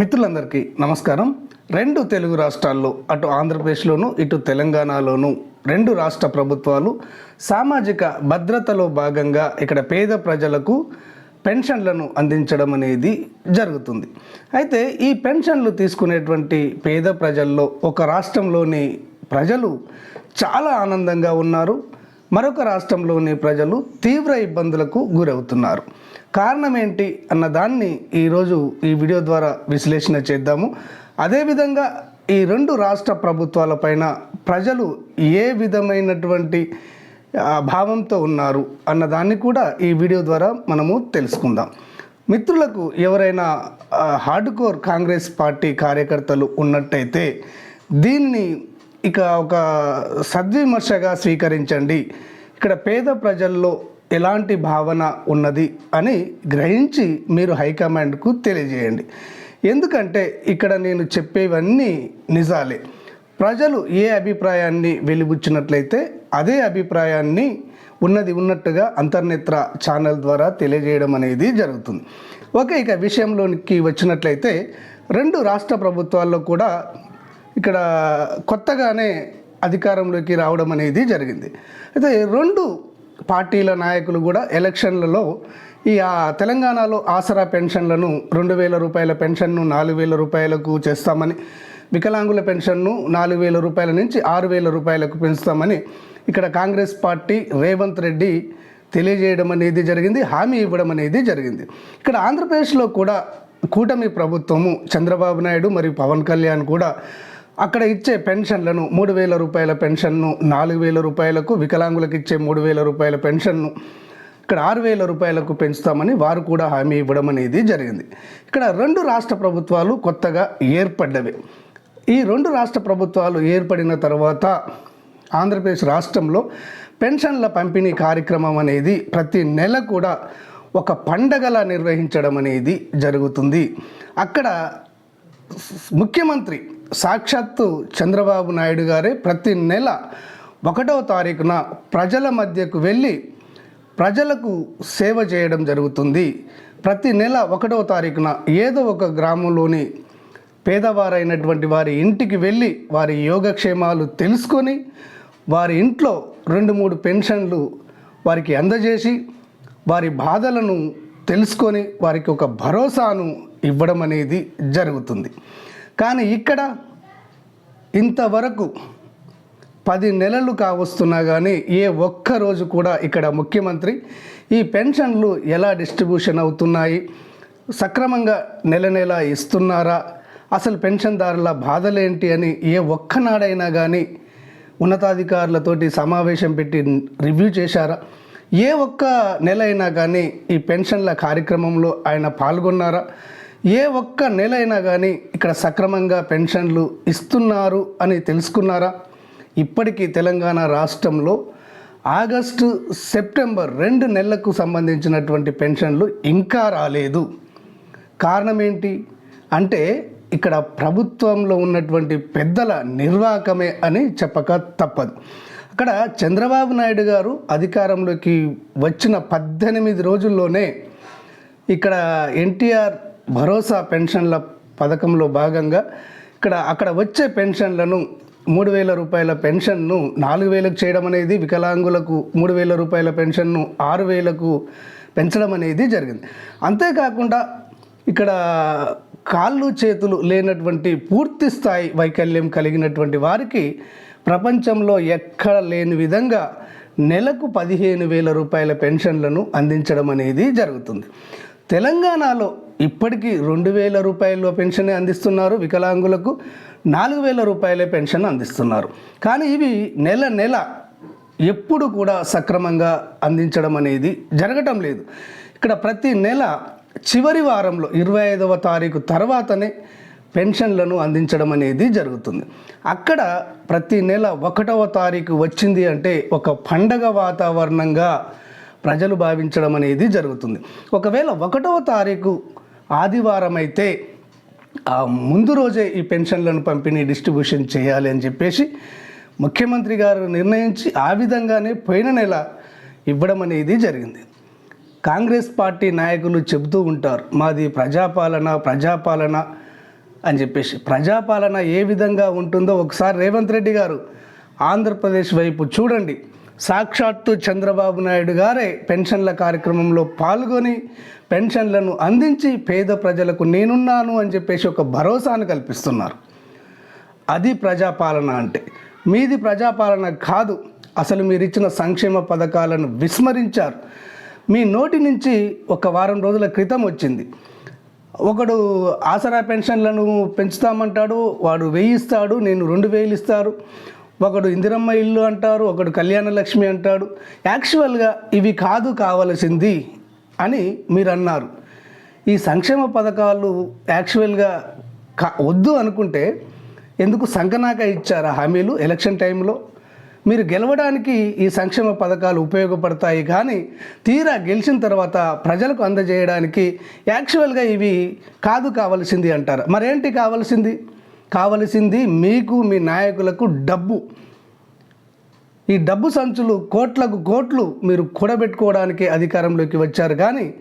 మిత్రులందరికీ నమస్కారం. రెండు తెలుగు రాష్ట్రాల్లో అటు ఆంధ్రప్రదేశ్లోను ఇటు తెలంగాణలోను రెండు రాష్ట్ర ప్రభుత్వాలు సామాజిక భద్రతలో భాగంగా ఇక్కడ పేద ప్రజలకు పెన్షన్లను అందించడం అనేది జరుగుతుంది. అయితే ఈ పెన్షన్లు తీసుకునేటువంటి పేద ప్రజల్లో ఒక రాష్ట్రంలోని ప్రజలు చాలా ఆనందంగా ఉన్నారు. మరొక రాష్ట్రంలోని ప్రజలు తీవ్ర ఇబ్బందులకు గురవుతున్నారు. కారణం ఏంటి అన్న దాన్ని ఈరోజు ఈ వీడియో ద్వారా విశ్లేషణ చేద్దాము. అదేవిధంగా ఈ రెండు రాష్ట్ర ప్రభుత్వాలపైన ప్రజలు ఏ విధమైనటువంటి భావంతో ఉన్నారు అన్న దాన్ని కూడా ఈ వీడియో ద్వారా మనము తెలుసుకుందాం. మిత్రులకు ఎవరైనా హార్డ్ కోర్ కాంగ్రెస్ పార్టీ కార్యకర్తలు ఉన్నట్టయితే దీన్ని ఇక ఒక సద్విమర్శగా స్వీకరించండి. ఇక్కడ పేద ప్రజల్లో ఎలాంటి భావన ఉన్నది అని గ్రహించి మీరు హైకమాండ్కు తెలియజేయండి. ఎందుకంటే ఇక్కడ నేను చెప్పేవన్నీ నిజాలే. ప్రజలు ఏ అభిప్రాయాన్ని వెలిబుచ్చినట్లయితే అదే అభిప్రాయాన్ని ఉన్నది ఉన్నట్టుగా అంతర్నేత్ర ఛానల్ ద్వారా తెలియజేయడం అనేది జరుగుతుంది. ఓకే ఇక విషయంలోనికి వచ్చినట్లయితే రెండు రాష్ట్ర ప్రభుత్వాల్లో కూడా ఇక్కడ కొత్తగానే అధికారంలోకి రావడం అనేది జరిగింది. అయితే రెండు పార్టీల నాయకులు కూడా ఎలక్షన్లలో ఈ ఆ తెలంగాణలో ఆసరా పెన్షన్లను రెండు వేల రూపాయల పెన్షన్ను నాలుగు వేల రూపాయలకు చేస్తామని వికలాంగుల పెన్షన్ను నాలుగు వేల రూపాయల నుంచి ఆరు వేల రూపాయలకు పెంచుతామని ఇక్కడ కాంగ్రెస్ పార్టీ రేవంత్ రెడ్డి తెలియజేయడం అనేది జరిగింది హామీ ఇవ్వడం అనేది జరిగింది. ఇక్కడ ఆంధ్రప్రదేశ్లో కూడా కూటమి ప్రభుత్వము చంద్రబాబు నాయుడు మరియు పవన్ కళ్యాణ్ కూడా అక్కడ ఇచ్చే పెన్షన్లను మూడు వేల రూపాయల పెన్షన్ను నాలుగు వేల రూపాయలకు వికలాంగులకు ఇచ్చే మూడు వేల రూపాయల పెన్షన్ను ఇక్కడ ఆరు వేల రూపాయలకు పెంచుతామని వారు కూడా హామీ ఇవ్వడం అనేది జరిగింది. ఇక్కడ రెండు రాష్ట్ర ప్రభుత్వాలు కొత్తగా ఏర్పడ్డవి. ఈ రెండు రాష్ట్ర ప్రభుత్వాలు ఏర్పడిన తర్వాత ఆంధ్రప్రదేశ్ రాష్ట్రంలో పెన్షన్ల పంపిణీ కార్యక్రమం అనేది ప్రతి నెల కూడా ఒక పండగలా నిర్వహించడం అనేది జరుగుతుంది. అక్కడ ముఖ్యమంత్రి సాక్షాత్తు చంద్రబాబు నాయుడు గారే ప్రతి నెల ఒకటవ తారీఖున ప్రజల మధ్యకు వెళ్ళి ప్రజలకు సేవ చేయడం జరుగుతుంది. ప్రతి నెల ఒకటవ తారీఖున ఏదో ఒక గ్రామంలోని పేదవారైనటువంటి వారి ఇంటికి వెళ్ళి వారి యోగక్షేమాలు తెలుసుకొని వారి ఇంట్లో రెండు మూడు పెన్షన్లు వారికి అందజేసి వారి బాధలను తెలుసుకొని వారికి ఒక భరోసాను ఇవ్వడం అనేది జరుగుతుంది. కానీ ఇక్కడ ఇంతవరకు పది నెలలు కావస్తున్నా కానీ ఏ ఒక్క రోజు కూడా ఇక్కడ ముఖ్యమంత్రి ఈ పెన్షన్లు ఎలా డిస్ట్రిబ్యూషన్ అవుతున్నాయి? సక్రమంగా నెల నెల ఇస్తున్నారా? అసలు పెన్షన్దారుల బాధలేంటి అని ఏ ఒక్కనాడైనా కానీ ఉన్నతాధికారులతోటి సమావేశం పెట్టి రివ్యూ చేశారా? ఏ ఒక్క నెల అయినా కానీ ఈ పెన్షన్ల కార్యక్రమంలో ఆయన పాల్గొన్నారా? ఏ ఒక్క నెల అయినా కానీ ఇక్కడ సక్రమంగా పెన్షన్లు ఇస్తున్నారు అని తెలుసుకున్నారా? ఇప్పటికీ తెలంగాణ రాష్ట్రంలో ఆగస్టు సెప్టెంబర్ రెండు నెలలకు సంబంధించినటువంటి పెన్షన్లు ఇంకా రాలేదు. కారణం ఏంటి అంటే ఇక్కడ ప్రభుత్వంలో ఉన్నటువంటి పెద్దల నిర్వాహకమే అని చెప్పక తప్పదు. అక్కడ చంద్రబాబు నాయుడు గారు అధికారంలోకి వచ్చిన పద్దెనిమిది రోజుల్లోనే ఇక్కడ ఎన్టీఆర్ భరోసా పెన్షన్ల పథకంలో భాగంగా ఇక్కడ అక్కడ వచ్చే పెన్షన్లను మూడు వేల రూపాయల పెన్షన్ను నాలుగు వేలకు చేయడం అనేది వికలాంగులకు మూడు వేల రూపాయల పెన్షన్ను ఆరు వేలకు పెంచడం అనేది జరిగింది. అంతేకాకుండా ఇక్కడ కాళ్ళు చేతులు లేనటువంటి పూర్తి స్థాయి వైకల్యం కలిగినటువంటి వారికి ప్రపంచంలో ఎక్కడ లేని విధంగా నెలకు పదిహేను వేల రూపాయల పెన్షన్లను అందించడం అనేది జరుగుతుంది. తెలంగాణలో ఇప్పటికీ రెండు వేల రూపాయల పెన్షన్ అందిస్తున్నారు వికలాంగులకు నాలుగు వేల రూపాయల పెన్షన్ అందిస్తున్నారు. కానీ ఇవి నెల నెల ఎప్పుడు కూడా సక్రమంగా అందించడం అనేది జరగటం లేదు. ఇక్కడ ప్రతి నెల చివరి వారంలో ఇరవై ఐదవ తారీఖు తర్వాతనే పెన్షన్లను అందించడం అనేది జరుగుతుంది. అక్కడ ప్రతి నెల ఒకటవ తారీఖు వచ్చింది అంటే ఒక పండగ వాతావరణంగా ప్రజలు భావించడం అనేది జరుగుతుంది. ఒకవేళ ఒకటవ తారీఖు ఆదివారం అయితే ఆ ముందు రోజే ఈ పెన్షన్లను పంపిణీ డిస్ట్రిబ్యూషన్ చేయాలి అని చెప్పేసి ముఖ్యమంత్రి గారు నిర్ణయించి ఆ విధంగానే పోయిన నెల ఇవ్వడం అనేది జరిగింది. కాంగ్రెస్ పార్టీ నాయకులు చెబుతూ ఉంటారు మాది ప్రజాపాలన ప్రజాపాలన అని చెప్పేసి. ప్రజాపాలన ఏ విధంగా ఉంటుందో ఒకసారి రేవంత్ రెడ్డి గారు ఆంధ్రప్రదేశ్ వైపు చూడండి. సాక్షాత్తు చంద్రబాబు నాయుడు గారే పెన్షన్ల కార్యక్రమంలో పాల్గొని పెన్షన్లను అందించి పేద ప్రజలకు నేనున్నాను అని చెప్పేసి ఒక భరోసాను కల్పిస్తున్నారు. అది ప్రజాపాలన అంటే. మీది ప్రజాపాలన కాదు. అసలు మీరు ఇచ్చిన సంక్షేమ పథకాలను విస్మరించారు. మీ నోటి నుంచి ఒక వారం రోజుల క్రితం వచ్చింది. ఒకడు ఆసరా పెన్షన్లను పెంచుతామంటాడు వాడు వేయిస్తాడు నేను రెండు వేలు ఇస్తారు. ఒకడు ఇందిరమ్మ ఇల్లు అంటారు ఒకడు కళ్యాణ లక్ష్మి అంటాడు. యాక్చువల్గా ఇవి కాదు కావలసింది అని మీరు అన్నారు ఈ సంక్షేమ పథకాలు యాక్చువల్గా కా వద్దు అనుకుంటే ఎందుకు సంకనాక ఇచ్చారా హామీలు ఎలక్షన్ టైంలో? మీరు గెలవడానికి ఈ సంక్షేమ పథకాలు ఉపయోగపడతాయి కానీ తీరా గెలిచిన తర్వాత ప్రజలకు అందజేయడానికి యాక్చువల్గా ఇవి కాదు కావలసింది అంటారు? మరేంటి కావలసింది? కావలసింది మీకు మీ నాయకులకు డబ్బు. ఈ డబ్బు సంచులు కోట్లకు కోట్లు మీరు కూడబెట్టుకోవడానికి అధికారంలోకి వచ్చారు. కానీ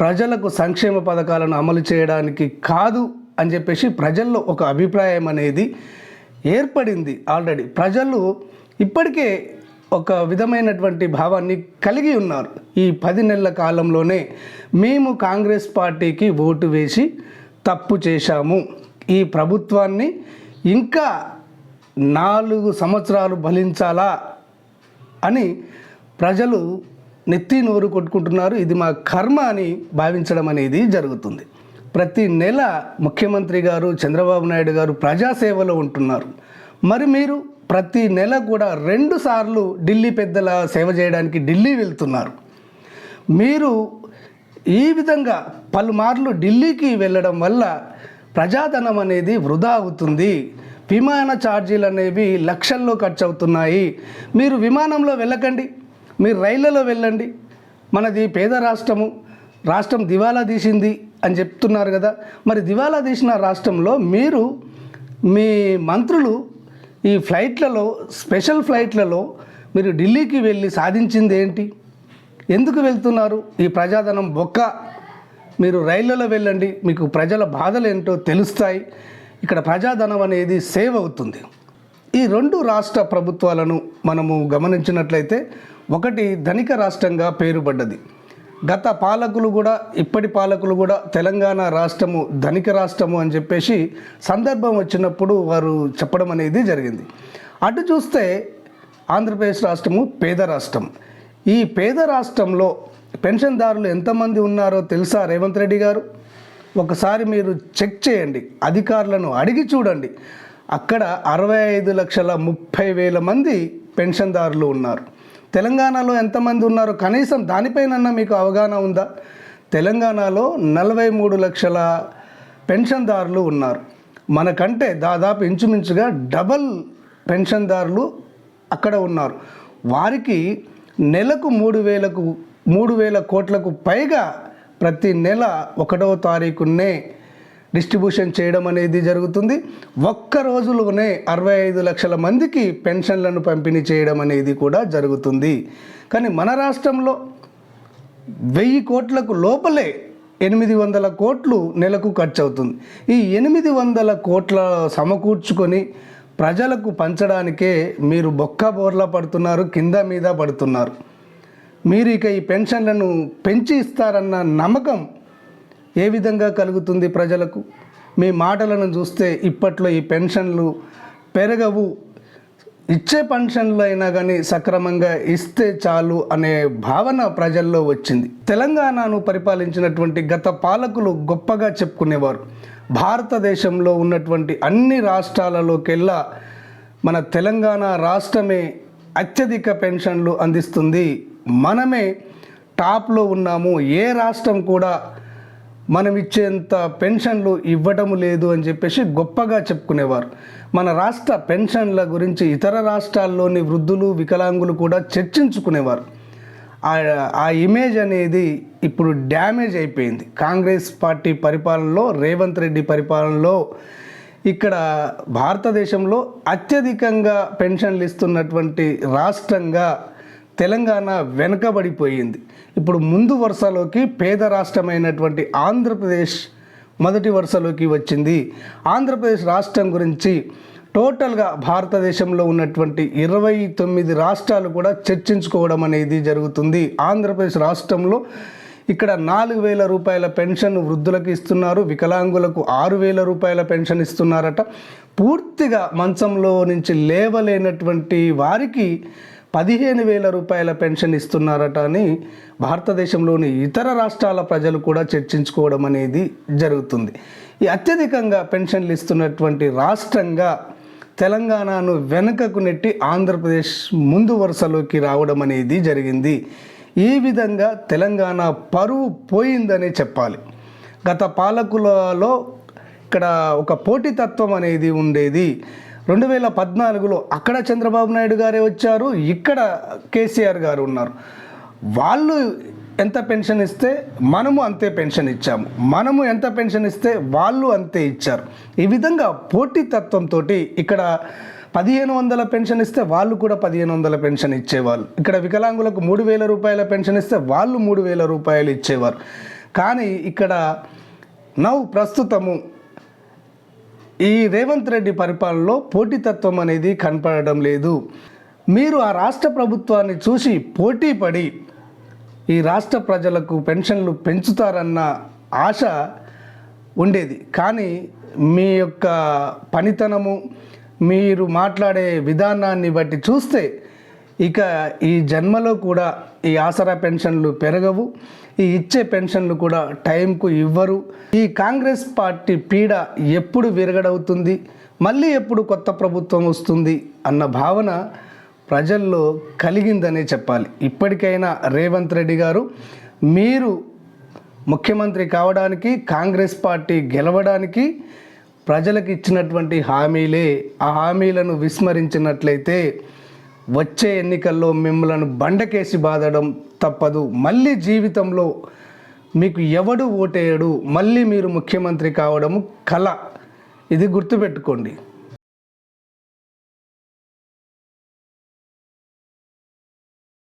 ప్రజలకు సంక్షేమ పథకాలను అమలు చేయడానికి కాదు అని చెప్పేసి ప్రజల్లో ఒక అభిప్రాయం అనేది ఏర్పడింది ఆల్రెడీ. ప్రజలు ఇప్పటికే ఒక విధమైనటువంటి భావాన్ని కలిగి ఉన్నారు. ఈ పది నెలల కాలంలోనే మేము కాంగ్రెస్ పార్టీకి ఓటు వేసి తప్పు చేశాము. ఈ ప్రభుత్వాన్ని ఇంకా నాలుగు సంవత్సరాలు బలించాలా అని ప్రజలు నెత్తి నోరు కొట్టుకుంటున్నారు. ఇది మా కర్మ అని భావించడం అనేది జరుగుతుంది. ప్రతి నెల ముఖ్యమంత్రి గారు చంద్రబాబు నాయుడు గారు ప్రజాసేవలో ఉంటున్నారు. మరి మీరు ప్రతి నెల కూడా రెండు సార్లు ఢిల్లీ పెద్దల సేవ చేయడానికి ఢిల్లీ వెళ్తున్నారు. మీరు ఈ విధంగా పలుమార్లు ఢిల్లీకి వెళ్ళడం వల్ల ప్రజాధనం అనేది వృధా అవుతుంది. విమాన ఛార్జీలు అనేవి లక్షల్లో ఖర్చు అవుతున్నాయి మీరు విమానంలో వెళ్ళకండి. మీరు రైళ్ళలో వెళ్ళండి. మనది పేద రాష్ట్రము. రాష్ట్రం దివాలా తీసింది అని చెప్తున్నారు కదా. మరి దివాలా తీసిన రాష్ట్రంలో మీరు మీ మంత్రులు ఈ ఫ్లైట్లలో స్పెషల్ ఫ్లైట్లలో మీరు ఢిల్లీకి వెళ్ళి సాధించింది ఏంటి? ఎందుకు వెళ్తున్నారు? ఈ ప్రజాధనం బొక్క. మీరు రైళ్ళలో వెళ్ళండి మీకు ప్రజల బాధలు ఏంటో తెలుస్తాయి. ఇక్కడ ప్రజాధనం అనేది సేవ్ అవుతుంది. ఈ రెండు రాష్ట్ర ప్రభుత్వాలను మనము గమనించినట్లయితే ఒకటి ధనిక రాష్ట్రంగా పేరుపడ్డది గత పాలకులు కూడా ఇప్పటి పాలకులు కూడా తెలంగాణ రాష్ట్రము ధనిక రాష్ట్రము అని చెప్పేసి సందర్భం వచ్చినప్పుడు వారు చెప్పడం అనేది జరిగింది. అటు చూస్తే ఆంధ్రప్రదేశ్ రాష్ట్రము పేద రాష్ట్రం. ఈ పేద రాష్ట్రంలో పెన్షన్దారులు ఎంతమంది ఉన్నారో తెలుసా రేవంత్ రెడ్డి గారు? ఒకసారి మీరు చెక్ చేయండి అధికారులను అడిగి చూడండి. అక్కడ అరవై ఐదు లక్షల ముప్పై వేల మంది పెన్షన్దారులు ఉన్నారు. తెలంగాణలో ఎంతమంది ఉన్నారో కనీసం దానిపైనన్నా మీకు అవగాహన ఉందా? తెలంగాణలో నలభై మూడు లక్షల పెన్షన్దారులు ఉన్నారు. మనకంటే దాదాపు ఇంచుమించుగా డబల్ పెన్షన్దారులు అక్కడ ఉన్నారు. వారికి నెలకు మూడు వేలకు మూడు వేల కోట్లకు పైగా ప్రతి నెల ఒకటవ తారీఖునే డిస్ట్రిబ్యూషన్ చేయడం అనేది జరుగుతుంది. ఒక్క రోజులోనే అరవై ఐదు లక్షల మందికి పెన్షన్లను పంపిణీ చేయడం అనేది కూడా జరుగుతుంది. కానీ మన రాష్ట్రంలో వెయ్యి కోట్లకు లోపలే ఎనిమిది వందల కోట్లు నెలకు ఖర్చు అవుతుంది. ఈ ఎనిమిది వందల కోట్ల సమకూర్చుకొని ప్రజలకు పంచడానికే మీరు బొక్క బోర్ల పడుతున్నారు కింద మీద పడుతున్నారు. మీరు ఇక ఈ పెన్షన్లను పెంచి ఇస్తారన్న నమ్మకం ఏ విధంగా కలుగుతుంది ప్రజలకు? మీ మాటలను చూస్తే ఇప్పట్లో ఈ పెన్షన్లు పెరగవు. ఇచ్చే పెన్షన్లు అయినా కానీ సక్రమంగా ఇస్తే చాలు అనే భావన ప్రజల్లో వచ్చింది. తెలంగాణను పరిపాలించినటువంటి గత పాలకులు గొప్పగా చెప్పుకునేవారు. భారతదేశంలో ఉన్నటువంటి అన్ని రాష్ట్రాలలోకెల్లా మన తెలంగాణ రాష్ట్రమే అత్యధిక పెన్షన్లు అందిస్తుంది. మనమే టాప్లో ఉన్నాము ఏ రాష్ట్రం కూడా మనం ఇచ్చేంత పెన్షన్లు ఇవ్వడం లేదు అని చెప్పేసి గొప్పగా చెప్పుకునేవారు. మన రాష్ట్ర పెన్షన్ల గురించి ఇతర రాష్ట్రాల్లోని వృద్ధులు వికలాంగులు కూడా చర్చించుకునేవారు. ఆ- ఆ ఇమేజ్ అనేది ఇప్పుడు డ్యామేజ్ అయిపోయింది. కాంగ్రెస్ పార్టీ పరిపాలనలో రేవంత్ రెడ్డి పరిపాలనలో ఇక్కడ భారతదేశంలో అత్యధికంగా పెన్షన్లు ఇస్తున్నటువంటి రాష్ట్రంగా తెలంగాణ వెనుకబడిపోయింది. ఇప్పుడు ముందు వరుసలోకి పేద రాష్ట్రమైనటువంటి ఆంధ్రప్రదేశ్ మొదటి వరుసలోకి వచ్చింది. ఆంధ్రప్రదేశ్ రాష్ట్రం గురించి టోటల్గా భారతదేశంలో ఉన్నటువంటి ఇరవై తొమ్మిది రాష్ట్రాలు కూడా చర్చించుకోవడం అనేది జరుగుతుంది. ఆంధ్రప్రదేశ్ రాష్ట్రంలో ఇక్కడ నాలుగు వేల రూపాయల పెన్షన్ వృద్ధులకు ఇస్తున్నారు. వికలాంగులకు ఆరు వేల రూపాయల పెన్షన్ ఇస్తున్నారట. పూర్తిగా మంచంలో నుంచి లేవలేనటువంటి వారికి పదిహేను వేల రూపాయల పెన్షన్ ఇస్తున్నారట అని భారతదేశంలోని ఇతర రాష్ట్రాల ప్రజలు కూడా చర్చించుకోవడం అనేది జరుగుతుంది. ఈ అత్యధికంగా పెన్షన్లు ఇస్తున్నటువంటి రాష్ట్రంగా తెలంగాణను వెనుకకు నెట్టి ఆంధ్రప్రదేశ్ ముందు వరుసలోకి రావడం అనేది జరిగింది. ఈ విధంగా తెలంగాణ పరువు పోయిందనే చెప్పాలి. గత పాలకులలో ఇక్కడ ఒక పోటీతత్వం అనేది ఉండేది. రెండు వేల పద్నాలుగులో అక్కడ చంద్రబాబు నాయుడు గారే వచ్చారు ఇక్కడ కేసీఆర్ గారు ఉన్నారు. వాళ్ళు ఎంత పెన్షన్ ఇస్తే మనము అంతే పెన్షన్ ఇచ్చాము. మనము ఎంత పెన్షన్ ఇస్తే వాళ్ళు అంతే ఇచ్చారు. ఈ విధంగా పోటీతత్వంతో ఇక్కడ పదిహేను వందల పెన్షన్ ఇస్తే వాళ్ళు కూడా పదిహేను వందల పెన్షన్ ఇచ్చేవాళ్ళు. ఇక్కడ వికలాంగులకు మూడు వేల రూపాయల పెన్షన్ ఇస్తే వాళ్ళు మూడు వేల రూపాయలు ఇచ్చేవారు. కానీ ఇక్కడ నవ్వు ప్రస్తుతము ఈ రేవంత్ రెడ్డి పరిపాలనలో పోటీతత్వం అనేది కనపడడం లేదు. మీరు ఆ రాష్ట్ర ప్రభుత్వాన్ని చూసి పోటీ పడి ఈ రాష్ట్ర ప్రజలకు పెన్షన్లు పెంచుతారన్న ఆశ ఉండేది. కానీ మీ యొక్క పనితనము మీరు మాట్లాడే విధానాన్ని బట్టి చూస్తే ఇక ఈ జన్మలో కూడా ఈ ఆసరా పెన్షన్లు పెరగవు ఈ ఇచ్చే పెన్షన్లు కూడా టైంకు ఇవ్వరు. ఈ కాంగ్రెస్ పార్టీ పీడ ఎప్పుడు విరగడవుతుంది మళ్ళీ ఎప్పుడు కొత్త ప్రభుత్వం వస్తుంది అన్న భావన ప్రజల్లో కలిగిందనే చెప్పాలి. ఇప్పటికైనా రేవంత్ రెడ్డి గారు మీరు ముఖ్యమంత్రి కావడానికి కాంగ్రెస్ పార్టీ గెలవడానికి ప్రజలకు ఇచ్చినటువంటి హామీలే. ఆ హామీలను విస్మరించినట్లయితే వచ్చే ఎన్నికల్లో మిమ్మలను బండకేసి బాధడం తప్పదు. మళ్ళీ జీవితంలో మీకు ఎవడు ఓటేయడు? మళ్ళీ మీరు ముఖ్యమంత్రి కావడము కళ ఇది గుర్తుపెట్టుకోండి.